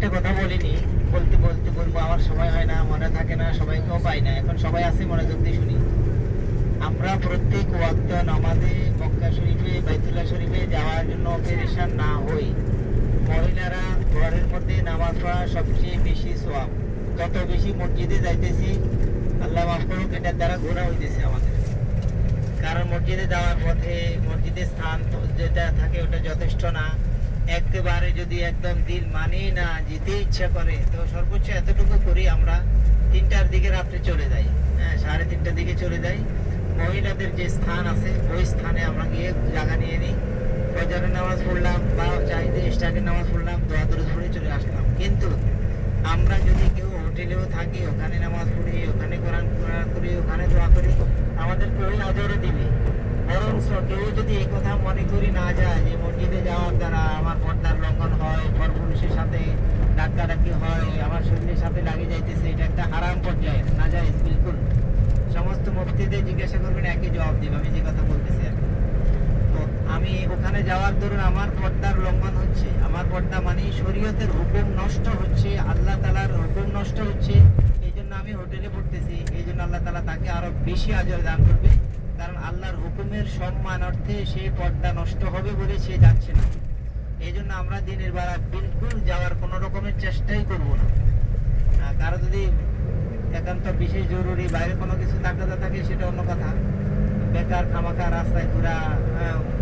বলতে বলতে বলব, আমার সময় হয় না, মনে থাকে না, সবাইকেও পাই না। এখন সবাই আছে মনোযোগ দিয়ে শুনি। আমরা প্রত্যেক ওয়াক্ত নামাজে মক্কা শরীফে, বাইতুল্লাহ শরীফে যাওয়ার জন্য পেরেশান না হই। মহিলারা ঘরের মধ্যে নামাজ পড়া সবচেয়ে বেশি সোয়াব যত বেশি মসজিদে যাইতেছি, আল্লাহ মাফ করুক, এটার দ্বারা ঘোরা হইতেছে আমাদের। কারণ মসজিদে যাওয়ার পথে মসজিদের স্থান যেটা থাকে, ওটা যথেষ্ট না। একেবারে যদি একদম দিল মানে না যেতে ইচ্ছা করে, তো সর্বোচ্চ এতটুকু করি আমরা। তিনটার দিকে রাত্রে চলে যাই। হ্যাঁ সাড়ে তিনটার দিকে চলে যাই। মহিলাদের যে স্থান আছে, ওই স্থানে আমরা গিয়ে জায়গা নিয়ে নিই। ফজরের নামাজ পড়লাম বা চাইতে স্টার্টের নামাজ পড়লাম, দোয়া দরুদ পড়ে চলে আসলাম। কিন্তু আমরা যদি কেউ হোটেলেও থাকি, ওখানে নামাজ পড়ি, ওখানে কোরআন করি, ওখানে দোয়া করি আমাদের কেউ আদরে দিবে। বরং কেউ যদি এই কথা মনে করি না যায় যে মসজিদে যাওয়ার দ্বারা আমার পর্দার লঙ্ঘন হয় পরপুরুষের সাথে ডাক্তারাকি হয়, আমার শরীরের সাথে লাগে যাইতেছে, এটা একটা হারাম পর্যায়ে। না যায়, বিলকুল। সমস্ত মুফতিদের জিজ্ঞাসা করবেন, একই জবাব দিবে। আমি যে কথা বলতেছি আর। তো আমি ওখানে যাওয়ার দরুন আমার পর্দার লঙ্ঘন হচ্ছে। আমার পর্দা মানে শরীয়তের হুকুম নষ্ট হচ্ছে, আল্লাহ তালার হুকুম নষ্ট হচ্ছে। এই জন্য আমি হোটেলে পড়তেছি। এই জন্য আল্লাহ তালা তাকে আরও বেশি আজর দান করবে। আল্লাহর হুকুমের সম্মান অর্থে সে পর্দা নষ্ট হবে বলে সে যাচ্ছে না। এই জন্য আমরা দিনের বেলা বিলকুল যাওয়ার কোনো রকমের চেষ্টাই করব না। কারও যদি একান্ত বিশেষ জরুরি বাইরে কোনো কিছু তাকাদা থাকে, সেটা অন্য কথা। বেকার, খামাখা, রাস্তায় ঘোরা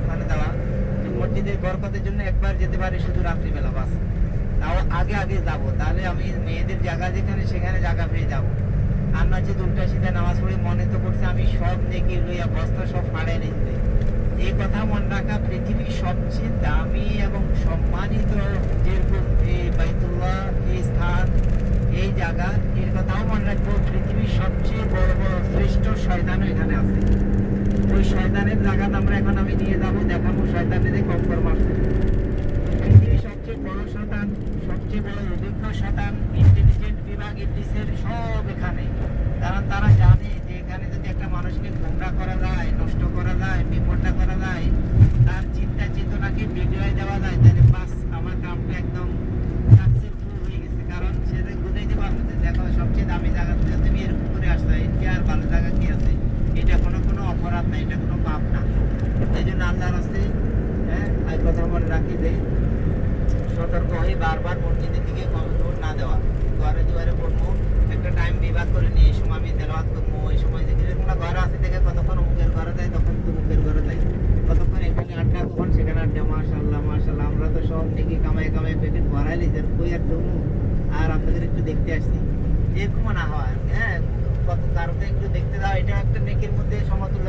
মানে দেওয়া। মসজিদের বরকতের জন্য একবার যেতে পারি শুধু রাত্রিবেলা বাস। তাও আগে আগে যাব। তাহলে আমি মেয়েদের জায়গা যেখানে, সেখানে জায়গা পেয়ে যাব। না যে উল্টা সিধা নামাজ পড়ে মনে তো করছে, আমি সব নেকি লইয়া বস্তা সব ফাড়ে নিতে এই কথা মনে রাখা পৃথিবীর সবচেয়ে দামি এবং সম্মানিত যেরকম এই বাইতুল্লাহ এই স্থান, এই জায়গা, এর কথাও মনে রাখব, পৃথিবীর সবচেয়ে বড় বড় শ্রেষ্ঠ শয়তানও এখানে আছে। ওই শয়তানের জায়গাতে আমরা এখন আমি নিয়ে যাব, দেখাবো শয়তানের কম মারছে। পৃথিবীর সবচেয়ে বড় শতান সবচেয়ে বড় অভিজ্ঞ শতান ইন্টেলিজেন্ট বিভাগ ইংলিশের সব এখানে কারণ তারা জানে যে এখানে যদি একটা মানুষকে গুমরা করা যায়, নষ্ট করা যায়, বিপদটা করা যায়, তার চিন্তা চেতনাকে বিগড়ায় দেওয়া যায়, তাহলে বাস, আমার কামটা একদম সাকসেসফুল হয়ে গেছে। কারণ সেটা বুঝাইতে পারবে যে, দেখো, সবচেয়ে দামি জায়গা থেকে তুমি এরকম করে আসছো, এর কি আর ভালো জায়গা কি আছে? এটা কোনো কোনো অপরাধ না, এটা কোনো পাপ না। এই জন্য আল্লাহর হস্তে হ্যাঁ এই কথা মনে রাখি যে সতর্ক হয়ে বারবার মসজিদের দিকে কমজোর না দেওয়া। ঘরে দুয়ারে পড়ব একটা টাইম বিভাগ করে নিয়ে এই সময় আমি তেলাওয়াত করব, এই সময় দেখি যেরকম ঘর আসে দেখে কতক্ষণ মুখের ঘরে যায়, তখন তো মুখের ঘরে যায়। কতক্ষণ এখানে আড্ডা কখন সেখানে আড্ডা মাশাল্লাহ মাশাল্লাহ আমরা তো সব দেখি, কামাই কামাই পেটের ভরাই লিখে কই আর দেবো আর আপনাদের একটু দেখতে আসছি। এরকম না হয় হ্যাঁ কত কারণে একটু দেখতে দাও এটা একটা নেকের মধ্যে সমতুল্য।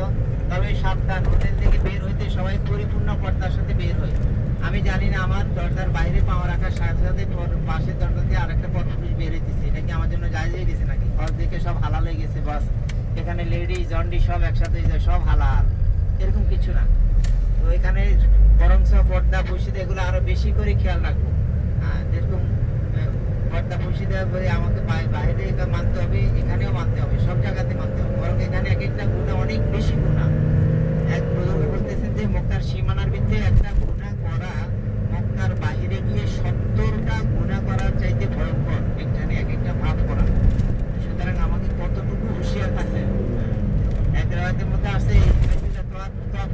তবে সাবধান হোটেল থেকে বের হইতে সবাই পরিপূর্ণ পর্দার সাথে বের হয় আমি জানি না আমার দরজার বাইরে পাওয়া রাখার সাথে সাথে পাশের দরজা দিয়ে আরেকটা পরপুরুষ বের হইতেছে। এটা কি আমার জন্য জায়জ হয়ে গেছে নাকি? ঘর দেখে সব হালাল হয়ে গেছে বাস। এখানে লেডি জন্ডি সব একসাথে সব হালাল। এরকম কিছু না। তো এখানে বরংস পর্দা বসিদা এগুলো আরও বেশি করে খেয়াল রাখব। হ্যাঁ, যেরকম পর্দা বলে আমাকে বাইরে মানতে হবে। এখানেও মানতে হবে সব জায়গাতে মানতে হবে বরং এখানে এক একটা গুণা অনেক বেশি গুণা এক বুজুর্গ বলতেছেন যে মক্কার সীমানার ভিতরে একটা গুণা করা মক্কার বাইরে গিয়ে সত্তরটা গুণা করার চাইতে ভয়ঙ্কর এখানে এক একটা ভাব করা সুতরাং আমাকে কতটুকু হুঁশিয়ার থাকতে হবে? এক রাতের মধ্যে আছে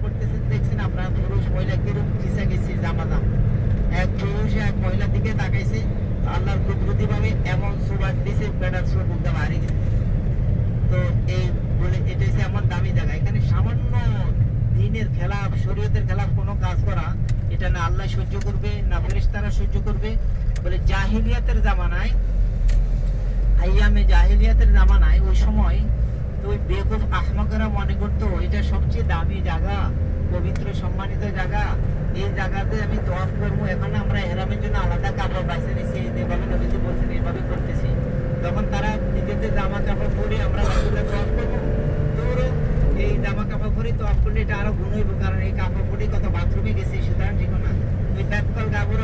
করতেছেন দেখছেন আপনার পুরুষ মহিলা কিরূপ কিসা গেছে জামা দাম এক পুরুষ মহিলার দিকে তাকাইছে, আল্লাহর কুদরতি ভাবে এমন সুবাদ দিছে বেটার সুর মুখটা বাড়ি গেছে তো এই বলে এটা হচ্ছে এমন দামি জায়গা। এখানে সামান্য দিনের খেলাফ, শরীয়তের খেলাফ কোনো কাজ করা, এটা না আল্লাহ সহ্য করবে, না ফেরেশতারা সহ্য করবে। বলে জাহিলিয়াতের জামানায়, আইয়ামে জাহিলিয়াতের জামানায় ওই সময় তো ওই বেকুফ আহমকেরা মনে করতো, এটা সবচেয়ে দামি জায়গা। পবিত্র, সম্মানিত জায়গা। এই জায়গাতে আমি তফ করব। এখন আমরা হেরামের জন্য আলাদা কাপড় বাইছে নিয়েছি যেভাবে নবীজি বলছেন, এইভাবে করতেছি। তখন তারা নিজেদের জামা কাপড় পরে আমরা তওয়াফ করব তোরও এই জামা কাপড় পরে তওয়াফ করলে এটা আরও গুণ হইব। কারণ এই কাপড় পরে কত বাথরুমে গেছি, সুতরাং ঠিক না। ওই ব্যাককল গাবর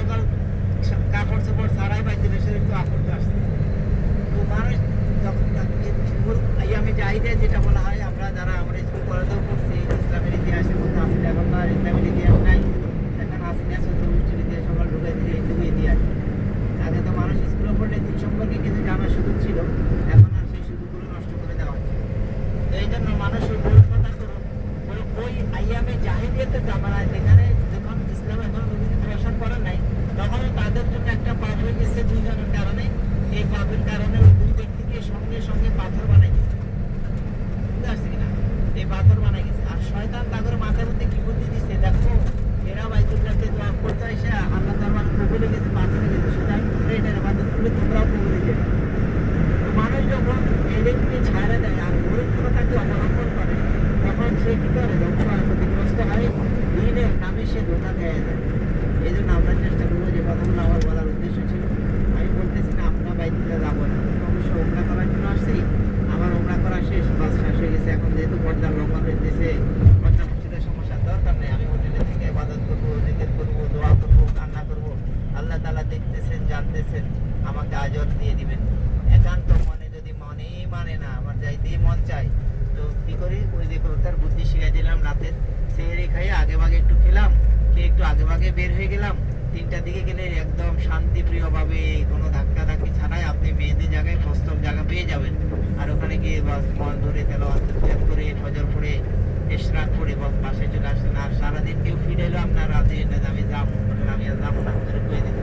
কাপড় চোপড় ছাড়াই বাইতে শরীর তো আপড়তে আসছে। তো মানুষ যখন আমি চাহিদা যেটা বলা হয়, আমরা যারা আমরা স্কুল কলেজেও পড়ছি, ইসলামের ইতিহাসের মধ্যে আসলে এখন ধোকা দেওয়া যায়। এই জন্য আমরা চেষ্টা করব যে কথাগুলো আমার বলার উদ্দেশ্য ছিল। আমি বলতেছি না আপনার বাইদিতে যাব না। অবশ্য ওমরা করার জন্য আসছি আমার ওমরা করা শেষ, বাস শেষ হয়ে গেছে। এখন যেহেতু পর্দার লঙ্ঘন হইতেছে পর্দা মুর্শিদের সমস্যা দরকার নেই। আমি হোটেলে থেকে ইবাদত করব জিকির করব, দোয়া করব, কান্না করব। আল্লাহ তালা দেখতেছেন, জানতেছেন, আমাকে আজর দিয়ে দিবেন। একান্ত মনে যদি মনেই মানে না, আমার যাইতেই মন চায়। তো কী করি? ওই যে তার বুদ্ধি শিখাই দিলাম রাতের সেহেরি খাইয়ে আগে ভাগে একটু খেলাম। খেয়ে একটু আগে ভাগে বের হয়ে গেলাম। তিনটার দিকে গেলে একদম শান্তিপ্রিয়ভাবে কোনো ধাক্কা ধাক্কি ছাড়াই আপনি মেয়েদের জায়গায় প্রস্তব জায়গা পেয়ে যাবেন। আর ওখানে গিয়ে বাস মন ধরে, তেল করে ফজর করে স্নান করে, বাস বাসে চলে আসেন আর সারাদিন কেউ ফিরে এলো আপনার রাতে? আমি যাব। আমি আর যাব না। করে দিতে